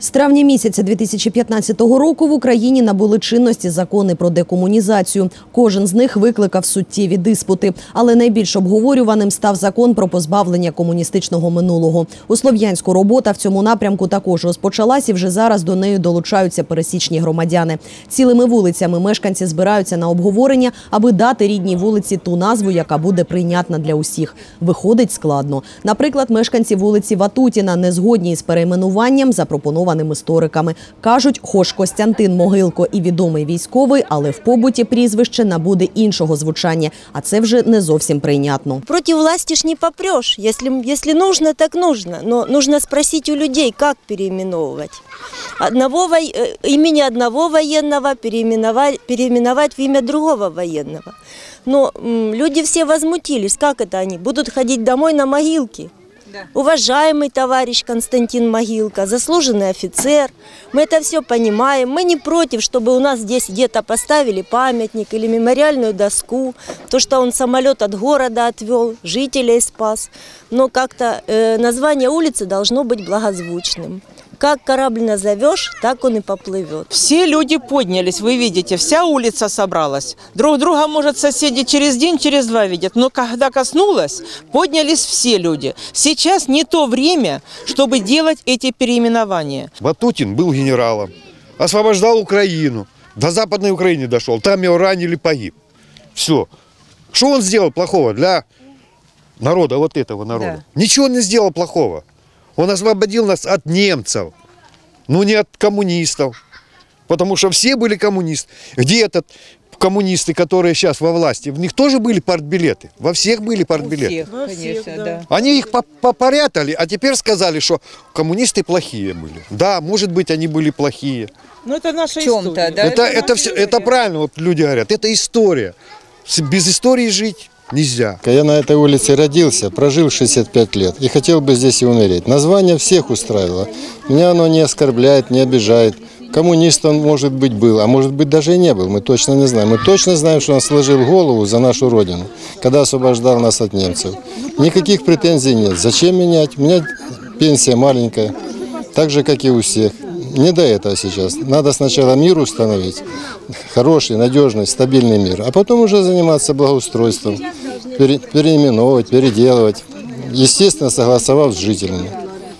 З травня місяця 2015 року в Україні набули чинності закони про декомунізацію. Кожен з них викликав суттєві диспути. Але найбільш обговорюваним став закон про позбавлення комуністичного минулого. У Слов'янську робота в цьому напрямку також розпочалась і вже зараз до неї долучаються пересічні громадяни. Цілими вулицями мешканці збираються на обговорення, аби дати рідній вулиці ту назву, яка буде прийнятна для усіх. Виходить складно. Наприклад, мешканці вулиці Ватутіна не згодні із перейменуванням, запропонованим істориками. Кажуть, хоч Костянтин Могилко і відомий військовий, але в побуті прізвище набуде іншого звучання, а це вже не зовсім прийнятно. Против власти ж не попрешь. Если, если нужно, так нужно. Но нужно спросить у людей, как переименовывать. Одного, во- э, имени одного военного переименовать, переименовать в имя другого военного. Но м, люди все возмутились. Как это они? Будут ходить домой на могилки? Уважаемый товарищ Константин Могилка, заслуженный офицер, мы это все понимаем. Мы не против, чтобы у нас здесь где-то поставили памятник или мемориальную доску, то, что он самолет от города отвел, жителей спас. Но как-то э, название улицы должно быть благозвучным. Как корабль назовешь, так он и поплывет. Все люди поднялись, вы видите, вся улица собралась. Друг друга, может, соседи через день, через два видят. Но когда коснулось, поднялись все люди. Сейчас не то время, чтобы делать эти переименования. Ватутин был генералом, освобождал Украину, до Западной Украины дошел, там его ранили, погиб. Все. Что он сделал плохого для народа, вот этого народа? Ничего он не сделал плохого. Он освободил нас от немцев, ну не от коммунистов. Потому что все были коммунисты. Где этот коммунисты, которые сейчас во власти? В них тоже были партбилеты. Во всех были партбилеты. конечно, да. Они их по- попорятали, а теперь сказали, что коммунисты плохие были. Да, может быть, они были плохие. Ну, это наша В история. да? это, это это, все, это правильно, вот люди говорят, это история. Без истории жить нельзя. Я на этой улице родился, прожил 65 лет и хотел бы здесь и умереть. Название всех устраивало. Меня оно не оскорбляет, не обижает. Коммунист он, может быть, был, а может быть, даже и не был. Мы точно не знаем. Мы точно знаем, что он сложил голову за нашу Родину, когда освобождал нас от немцев. Никаких претензий нет. Зачем менять? У меня пенсия маленькая, так же, как и у всех. Не до этого сейчас. Надо сначала мир установить, хороший, надежный, стабильный мир, а потом уже заниматься благоустройством, пере- переименовывать, переделывать. Естественно, согласовав с жителями.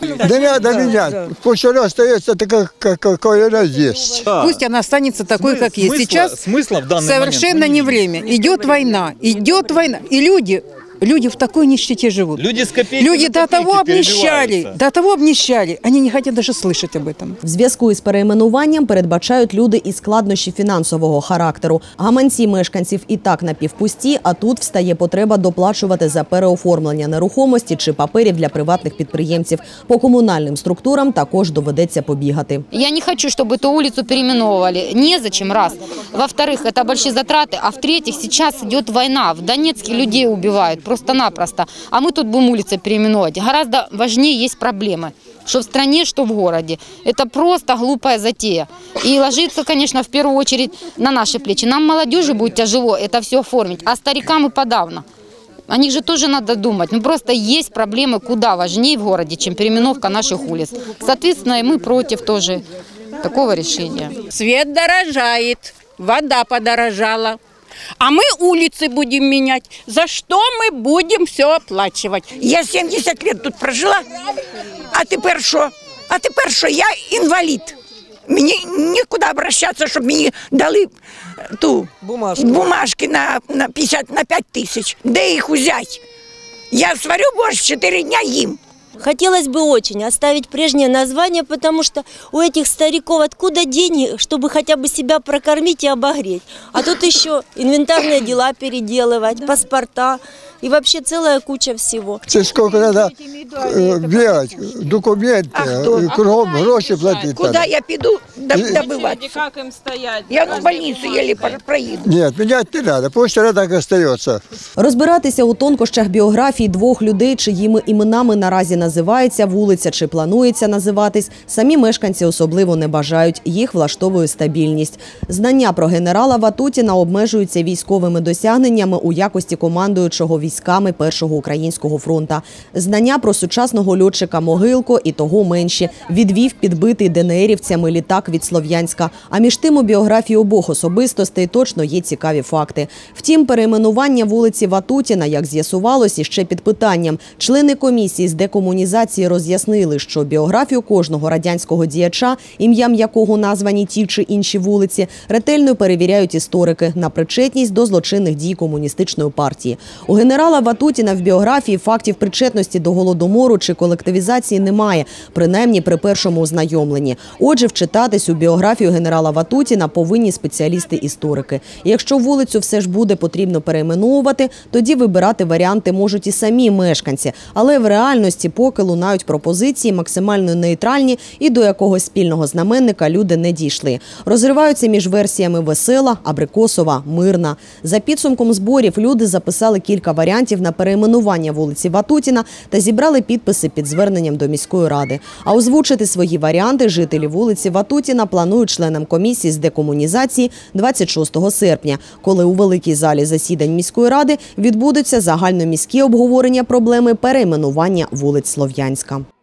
Да надо менять. Пусть она остается такая, как- какой она есть. Пусть она останется такой, как есть. Смысла- Сейчас смысла в данный совершенно момент не время. Идет война, идет война. И люди, люди в такой нищете живут. Люди с копейки Люди на до копейки того обнищали, перебиваются. до того обнищали. Они не хотят даже слышать об этом. В зв'язку із перейменуванням передбачають люди і складнощі фінансового характеру. Гаманці мешканців і так напівпусті, а тут встає потреба доплачувати за переоформлення нерухомості чи паперів для приватних підприємців. По комунальним структурам також доведеться побігати. Я не хочу, чтобы эту улицу переименовывали. Незачем, раз. Во-вторых, это большие затраты. А в-третьих, сейчас идет война. В Донецке людей убивают просто-напросто. А мы тут будем улицы переименовывать. Гораздо важнее есть проблемы. Что в стране, что в городе. Это просто глупая затея. И ложится, конечно, в первую очередь на наши плечи. Нам, молодежи, будет тяжело это все оформить, а старикам и подавно. О них же тоже надо думать. Ну просто есть проблемы куда важнее в городе, чем переименовка наших улиц. Соответственно, и мы против тоже такого решения. Свет дорожает, вода подорожала. А мы улицы будем менять. За что мы будем все оплачивать? Я 70 лет тут прожила, а тепер що? А тепер що? Я інвалід. Мені нікуди обращатися, щоб мені дали е, ту Бумажку. бумажки на, на 50 на 5 тисяч. Де їх взяти? Я сварю борщ 4 дня їм. Хотелось бы очень оставить прежнее название, потому что у этих стариков откуда деньги, чтобы хотя бы себя прокормить и обогреть. А тут еще инвентарные дела переделывать, паспорта и вообще целая куча всего. Це сколько треба е, бігати, документи, А хто? і кругом гроші платити. Куди треба. я піду? доб- добываться. Как им стоять? Я в больницу еле про- проеду. Нет, менять не надо, пусть она так остается. Розбиратися у тонкощах біографій двох людей, чиїми іменами наразі називається вулиця чи планується називатись, самі мешканці особливо не бажають. Їх влаштовує стабільність. Знання про генерала Ватутіна обмежуються військовими досягненнями у якості командуючого військами Першого українського фронта. Знання про сучасного льотчика Могилко і того менші. Відвів підбитий ДНРівцями літак від Слов'янська. А між тим у біографії обох особистостей точно є цікаві факти. Втім, перейменування вулиці Ватутіна, як з'ясувалось, іще під питанням. Члени комісії з декомунізації роз'яснили, що біографію кожного радянського діяча, ім'ям якого названі ті чи інші вулиці, ретельно перевіряють історики на причетність до злочинних дій комуністичної партії. У генерала Ватутіна в біографії фактів причетності до голодомору чи колективізації немає, принаймні при першому ознайомленні. Отже, вчитатись у біографію генерала Ватутіна повинні спеціалісти-історики. Якщо вулицю все ж буде потрібно перейменовувати, тоді вибирати варіанти можуть і самі мешканці. Але в реальності поки лунають пропозиції максимально нейтральні і до якогось спільного знаменника люди не дійшли. Розриваються між версіями весела, абрикосова, мирна. За підсумком зборів люди записали кілька варіантів на перейменування вулиці Ватутіна та зібрали підписи під зверненням до міської ради. А озвучити свої варіанти жителі вулиці Ватутіна планують членам комісії з декомунізації 26 серпня, коли у великій залі засідань міської ради відбудуться загальноміські обговорення проблеми перейменування вулиць Слов'янська.